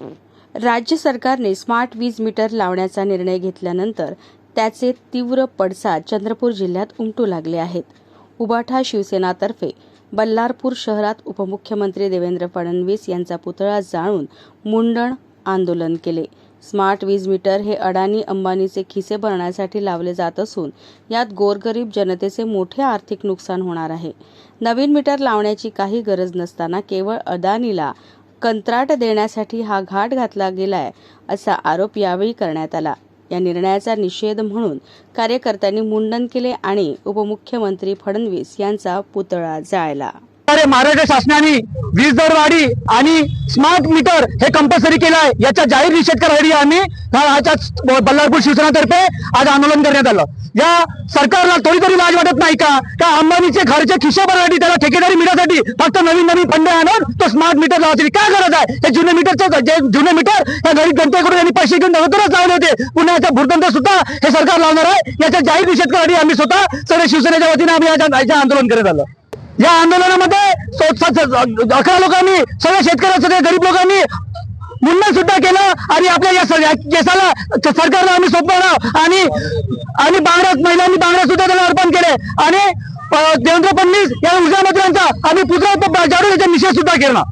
राज्य सरकारने स्मार्ट वीज मीटर लावण्याचा निर्णय घेतल्यानंतर त्याचे तीव्र पडसाद चंद्रपूर जिल्ह्यात उमटू लागले आहेत. उबाठा शिवसेनातर्फे बल्लारपूर शहरात उपमुख्यमंत्री देवेंद्र फडणवीस यांचा पुतळा जाळून मुंडण आंदोलन केले. स्मार्ट वीज मीटर हे अडाणी अंबानीचे खिसे भरण्यासाठी लावले जात असून यात गोरगरीब जनतेचे मोठे आर्थिक नुकसान होणार आहे. नवीन मीटर लावण्याची काही गरज नसताना केवळ अडाणीला कंत्राट देण्यासाठी हा घाट घातला गेलाय असा आरोप यावेळी करण्यात आला. या निर्णयाचा निषेध म्हणून कार्यकर्त्यांनी मुंडन केले आणि उपमुख्यमंत्री फडणवीस यांचा पुतळा जाळला. महाराष्ट्र शासनाने वीज दर वाढी आणि स्मार्ट मीटर हे कंपल्सरी केलं आहे याचा जाहीर निषेध करायला आम्ही. आज बल्लारपूर शिवसेनातर्फे आज आंदोलन करण्यात आलं. या सरकारला थोडी तरी लाज वाटत नाही का? त्या अंबानीचे घरचे खिशे भरण्यासाठी त्याला ठेकेदारी मिळण्यासाठी फक्त नवीन नवीन फंड आणून तो स्मार्ट मीटर लावायची? काय गरज आहे? हे जुने मीटरचे जे जुने मीटर या गरीब जनतेकडून यांनी पैसे घेऊन अगोदरच लावले होते. पुन्हा याचा भूर्दंड सुद्धा हे सरकार लावणार आहे. याचा जाहीर निषेध करण्यासाठी आम्ही स्वतः सर्व शिवसेनेच्या वतीने आम्ही आज आंदोलन करत आलो. या आंदोलनामध्ये अकरा लोकांनी सगळ्या शेतकऱ्या सगळ्या गरीब लोकांनी मुंडन सुद्धा केलं आणि आपल्या या केसाला सरकारला आम्ही सोपवलं आणि आणि बांगड्या महिलांनी बांगड्या सुद्धा त्याला अर्पण केले. आणि देवेंद्र फडणवीस या ऊर्जा मंत्र्यांचा आम्ही पुत्र जाडून याचा निषेध सुद्धा केला.